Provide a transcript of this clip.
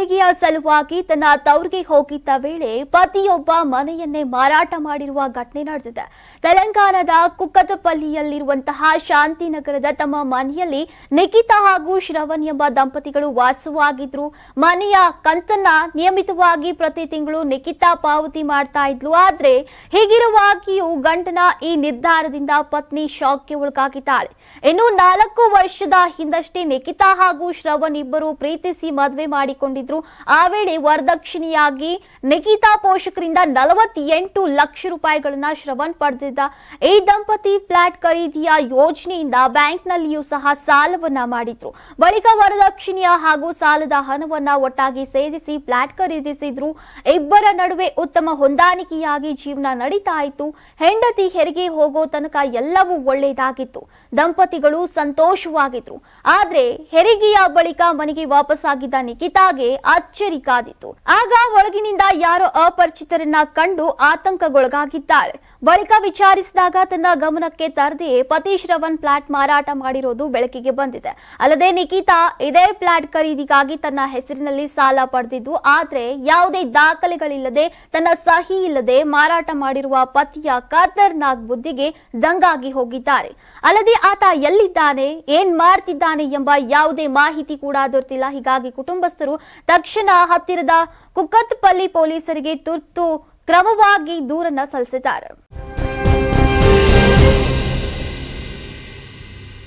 ಹೆರಿಗೆಯ ಸಲುವಾಗಿ ತನ್ನ ತವರಿಗೆ ಹೋಗಿದ್ದ ವೇಳೆ ಪತಿಯೊಬ್ಬ ಮನೆಯನ್ನೇ ಮಾರಾಟ ಮಾಡಿರುವ ಘಟನೆ ನಡೆದಿದೆ. ತೆಲಂಗಾಣದ ಕುಕ್ಕತಪಲ್ಲಿಯಲ್ಲಿರುವಂತಹ ಶಾಂತಿನಗರದ ತಮ್ಮ ಮನೆಯಲ್ಲಿ ನಿಖಿತಾ ಹಾಗೂ ಶ್ರವಣ್ ಎಂಬ ದಂಪತಿಗಳು ವಾಸವಾಗಿದ್ರು. ಮನೆಯ ಕಂತನ್ನ ನಿಯಮಿತವಾಗಿ ಪ್ರತಿ ತಿಂಗಳು ನಿಖಿತಾ ಪಾವತಿ ಮಾಡ್ತಾ ಇದ್ಲು. ಆದ್ರೆ ಹೀಗಿರುವಾಗಿಯೂ ಗಂಡನ ಈ ನಿರ್ಧಾರದಿಂದ ಪತ್ನಿ ಶಾಕ್ಗೆ ಒಳಗಾಗಿದ್ದಾಳೆ. ಇನ್ನು ನಾಲ್ಕು ವರ್ಷದ ಹಿಂದಷ್ಟೇ ನಿಖಿತಾ ಹಾಗೂ ಶ್ರವಣ್ ಇಬ್ಬರು ಪ್ರೀತಿಸಿ ಮದುವೆ ಮಾಡಿಕೊಂಡಿದ್ರು ಆ ವೇಳೆ ವರದಕ್ಷಿಣೆಯಾಗಿ ನಿಖಿತಾ ಪೋಷಕರಿಂದ ನಲವತ್ತೆಂಟು ಲಕ್ಷ ರೂಪಾಯಿಗಳನ್ನ ಶ್ರವಣ್ ಪಡೆದಿದ್ದ. ಈ ದಂಪತಿ ಫ್ಲಾಟ್ ಖರೀದಿಯ ಯೋಜನೆಯಿಂದ ಬ್ಯಾಂಕ್ನಲ್ಲಿಯೂ ಸಹ ಸಾಲವನ್ನ ಮಾಡಿದ್ರು. ಬಳಿಕ ವರದಕ್ಷಿಣೆಯ ಹಾಗೂ ಸಾಲದ ಹಣವನ್ನ ಒಟ್ಟಾಗಿ ಸೇರಿಸಿ ಫ್ಲಾಟ್ ಖರೀದಿಸಿದ್ರು. ಇಬ್ಬರ ನಡುವೆ ಉತ್ತಮ ಹೊಂದಾಣಿಕೆಯಾಗಿ ಜೀವನ ನಡೀತಾ ಇತ್ತು. ಹೆಂಡತಿ ಹೆರಿಗೆ ಹೋಗೋ ತನಕ ಎಲ್ಲವೂ ಒಳ್ಳೆಯದಾಗಿತ್ತು. ದಂಪತಿಗಳು ಸಂತೋಷವಾಗಿದ್ರು. ಆದ್ರೆ ಹೆರಿಗೆಯ ಬಳಿಕ ಮನೆಗೆ ವಾಪಸ್ಸಾಗಿದ್ದ ನಿಖಿತಾಗೆ ಅಚ್ಚರಿ ಕಾದಿತು ಆಗ ಒಳಗಿನಿಂದ ಯಾರೋ ಅಪರಿಚಿತರನ್ನ ಕಂಡು ಆತಂಕಗೊಳಗಾಗಿದ್ದಾಳೆ. ಬಳಿಕ ವಿಚಾರಿಸಿದಾಗ ತನ್ನ ಗಮನಕ್ಕೆ ತರದೆ ಪತಿ ಶ್ರವಣ್ ಫ್ಲಾಟ್ ಮಾರಾಟ ಮಾಡಿರೋದು ಬೆಳಕಿಗೆ ಬಂದಿದೆ. ಅಲ್ಲದೆ ನಿಖಿತಾ ಇದೇ ಫ್ಲಾಟ್ ಖರೀದಿಗಾಗಿ ತನ್ನ ಹೆಸರಿನಲ್ಲಿ ಸಾಲ ಪಡೆದಿದ್ದು, ಆದ್ರೆ ಯಾವುದೇ ದಾಖಲೆಗಳಿಲ್ಲದೆ ತನ್ನ ಸಹಿ ಇಲ್ಲದೆ ಮಾರಾಟ ಮಾಡಿರುವ ಪತಿಯ ಖತರ್ನಾಕ್ ಬುದ್ಧಿಗೆ ದಂಗಾಗಿ ಹೋಗಿದ್ದಾರೆ. ಅಲ್ಲದೆ ಆತ ಎಲ್ಲಿದ್ದಾನೆ, ಏನ್ ಮಾಡ್ತಿದ್ದಾನೆ ಎಂಬ ಯಾವುದೇ ಮಾಹಿತಿ ಕೂಡ ದೊರೆತಿಲ್ಲ. ಹೀಗಾಗಿ ಕುಟುಂಬಸ್ಥರು ತಕ್ಷಣ ಹತ್ತಿರದ ಕುಕ್ಕತ್ಪಲ್ಲಿ ಪೊಲೀಸರಿಗೆ ತುರ್ತು ಕ್ರಮವಾಗಿ ದೂರನ್ನ ಸಲ್ಲಿಸಿದ್ದಾರೆ.